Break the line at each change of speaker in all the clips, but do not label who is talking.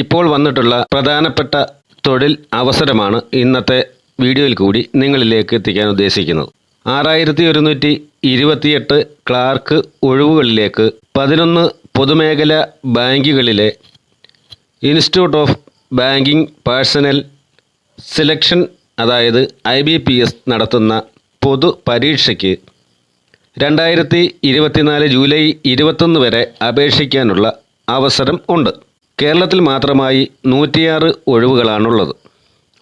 ഇപ്പോൾ വന്നിട്ടുള്ള പ്രധാനപ്പെട്ട തൊഴിൽ അവസരമാണ് ഇന്നത്തെ വീഡിയോയിൽ കൂടി നിങ്ങളിലേക്ക് എത്തിക്കാൻ ഉദ്ദേശിക്കുന്നത്. ആറായിരത്തി ഒരുന്നൂറ്റി ഇരുപത്തിയെട്ട് ക്ലാർക്ക് ഒഴിവുകളിലേക്ക് പതിനൊന്ന് പൊതുമേഖല ബാങ്കുകളിലെ institute of banking personnel selection അതായത് ഐ ബി പി എസ് നടത്തുന്ന പൊതു പരീക്ഷയ്ക്ക് രണ്ടായിരത്തി ഇരുപത്തിനാല് ജൂലൈ ഇരുപത്തൊന്ന് വരെ അപേക്ഷിക്കാനുള്ള അവസരം ഉണ്ട്. കേരളത്തിൽ മാത്രമായി നൂറ്റിയാറ് ഒഴിവുകളാണുള്ളത്.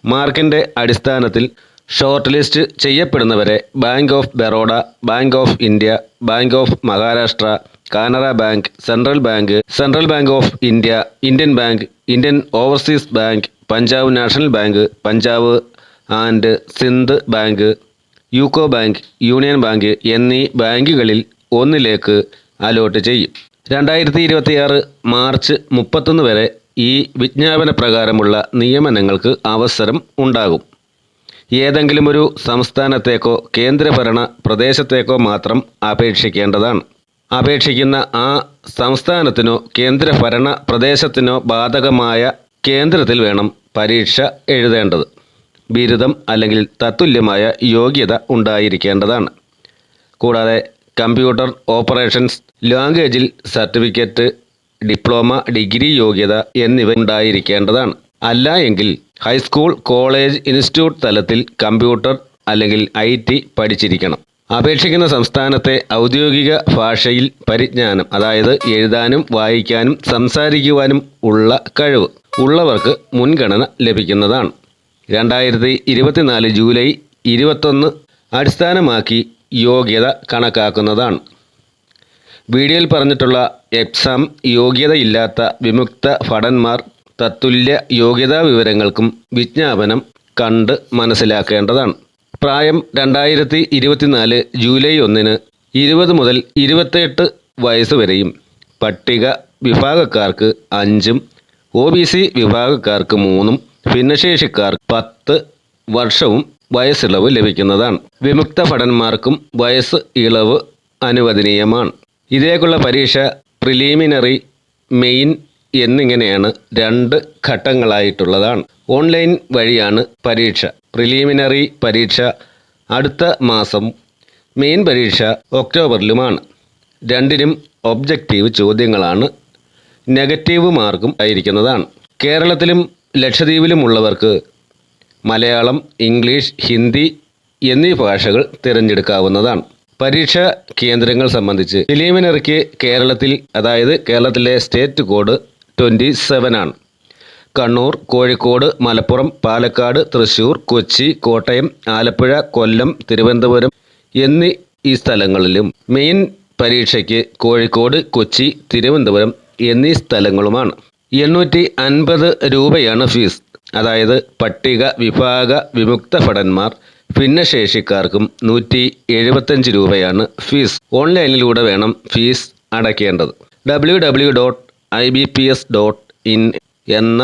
മാർക്കിന്റെ അടിസ്ഥാനത്തിൽ short list ചെയ്യപ്പെടുന്നവരെ bank of Baroda bank of India bank of Maharashtra Canara bank central bank central bank of India Indian bank Indian overseas bank Punjab national bank Punjab and Sindh bank UCO bank union bank എന്നീ ബാങ്കുകളിൽ ഒന്നിലേക്ക് allot ചെയ്യും. രണ്ടായിരത്തി ഇരുപത്തിയാറ് March മുപ്പത്തൊന്ന് വരെ ഈ വിജ്ഞാപന പ്രകാരമുള്ള നിയമനങ്ങൾക്ക് അവസരം ഉണ്ടാകും. ഏതെങ്കിലും ഒരു സംസ്ഥാനത്തേക്കോ കേന്ദ്രഭരണ പ്രദേശത്തേക്കോ മാത്രം അപേക്ഷിക്കേണ്ടതാണ്. അപേക്ഷിക്കുന്ന ആ സംസ്ഥാനത്തിനോ കേന്ദ്രഭരണ പ്രദേശത്തിനോ ബാധകമായ കേന്ദ്രത്തിൽ വേണം പരീക്ഷ എഴുതേണ്ടത്. ബിരുദം അല്ലെങ്കിൽ തത്തുല്യമായ യോഗ്യത ഉണ്ടായിരിക്കേണ്ടതാണ്. കൂടാതെ കമ്പ്യൂട്ടർ ഓപ്പറേഷൻസ് ലാംഗ്വേജിൽ സർട്ടിഫിക്കറ്റ് ഡിപ്ലോമ ഡിഗ്രി യോഗ്യത എന്നിവ ഉണ്ടായിരിക്കേണ്ടതാണ്. അല്ല എങ്കിൽ ഹൈസ്കൂൾ കോളേജ് ഇൻസ്റ്റിറ്റ്യൂട്ട് തലത്തിൽ കമ്പ്യൂട്ടർ അല്ലെങ്കിൽ ഐ ടി പഠിച്ചിരിക്കണം. അപേക്ഷിക്കുന്ന സംസ്ഥാനത്തെ ഔദ്യോഗിക ഭാഷയിൽ പരിജ്ഞാനം അതായത് എഴുതാനും വായിക്കാനും സംസാരിക്കുവാനും ഉള്ള കഴിവ് ഉള്ളവർക്ക് മുൻഗണന ലഭിക്കുന്നതാണ്. രണ്ടായിരത്തി ഇരുപത്തിനാല് ജൂലൈ ഇരുപത്തൊന്ന് അടിസ്ഥാനമാക്കി യോഗ്യത കണക്കാക്കുന്നതാണ്. വീഡിയോയിൽ പറഞ്ഞിട്ടുള്ള എക്സാം യോഗ്യതയില്ലാത്ത വിമുക്ത ഭടന്മാർ തത്തുല്യ യോഗ്യതാ വിവരങ്ങൾക്കും വിജ്ഞാപനം കണ്ട് മനസ്സിലാക്കേണ്ടതാണ്. പ്രായം രണ്ടായിരത്തി ഇരുപത്തിനാല് ജൂലൈ ഒന്നിന് ഇരുപത് മുതൽ ഇരുപത്തെട്ട് വയസ്സ് വരെയും പട്ടിക വിഭാഗക്കാർക്ക് അഞ്ചും ഒ ബി സി വിഭാഗക്കാർക്ക് മൂന്നും ഭിന്നശേഷിക്കാർ പത്ത് വർഷവും വയസ്സിളവ് ലഭിക്കുന്നതാണ്. വിമുക്ത ഭടന്മാർക്കും വയസ്സ് ഇളവ് അനുവദനീയമാണ്. ഇതിലേക്കുള്ള പരീക്ഷ പ്രിലിമിനറി മെയിൻ എന്നിങ്ങനെയാണ് രണ്ട് ഘട്ടങ്ങളായിട്ടുള്ളതാണ്. ഓൺലൈൻ വഴിയാണ് പരീക്ഷ. പ്രിലിമിനറി പരീക്ഷ അടുത്ത മാസം മെയിൻ പരീക്ഷ ഒക്ടോബറിലുമാണ്. രണ്ടിനും ഒബ്ജക്റ്റീവ് ചോദ്യങ്ങളാണ്. നെഗറ്റീവ് മാർക്കും ആയിരിക്കുന്നതാണ്. കേരളത്തിലും ലക്ഷദ്വീപിലുമുള്ളവർക്ക് മലയാളം ഇംഗ്ലീഷ് ഹിന്ദി എന്നീ ഭാഷകൾ തിരഞ്ഞെടുക്കാവുന്നതാണ്. പരീക്ഷാ കേന്ദ്രങ്ങൾ സംബന്ധിച്ച് പ്രിലിമിനറിക്ക് കേരളത്തിൽ അതായത് കേരളത്തിലെ സ്റ്റേറ്റ് കോഡ് ട്വന്റി സെവൻ ആണ് കണ്ണൂർ കോഴിക്കോട് മലപ്പുറം പാലക്കാട് തൃശ്ശൂർ കൊച്ചി കോട്ടയം ആലപ്പുഴ കൊല്ലം തിരുവനന്തപുരം എന്നീ ഈ സ്ഥലങ്ങളിലും മെയിൻ പരീക്ഷയ്ക്ക് കോഴിക്കോട് കൊച്ചി തിരുവനന്തപുരം എന്നീ സ്ഥലങ്ങളുമാണ്. എണ്ണൂറ്റി അൻപത് രൂപയാണ് ഫീസ്. അതായത് പട്ടിക വിഭാഗ വിമുക്ത ഭടന്മാർ ഭിന്നശേഷിക്കാർക്കും നൂറ്റി എഴുപത്തഞ്ച് രൂപയാണ് ഫീസ്. ഓൺലൈനിലൂടെ വേണം ഫീസ് അടയ്ക്കേണ്ടത്. W W dot I B P S dot in എന്ന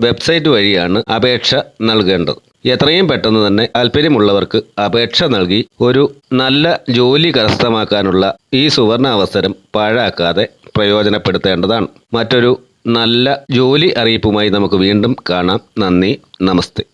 വെബ്സൈറ്റ് വഴിയാണ് അപേക്ഷ നൽകേണ്ടത്. എത്രയും പെട്ടെന്ന് തന്നെ താല്പര്യമുള്ളവർക്ക് അപേക്ഷ നൽകി ഒരു നല്ല ജോലി കരസ്ഥമാക്കാനുള്ള ഈ സുവർണ അവസരം പാഴാക്കാതെ പ്രയോജനപ്പെടുത്തേണ്ടതാണ്. മറ്റൊരു നല്ല ജോലി അറിയിപ്പുമായി നമുക്ക് വീണ്ടും കാണാം. നന്ദി നമസ്തേ.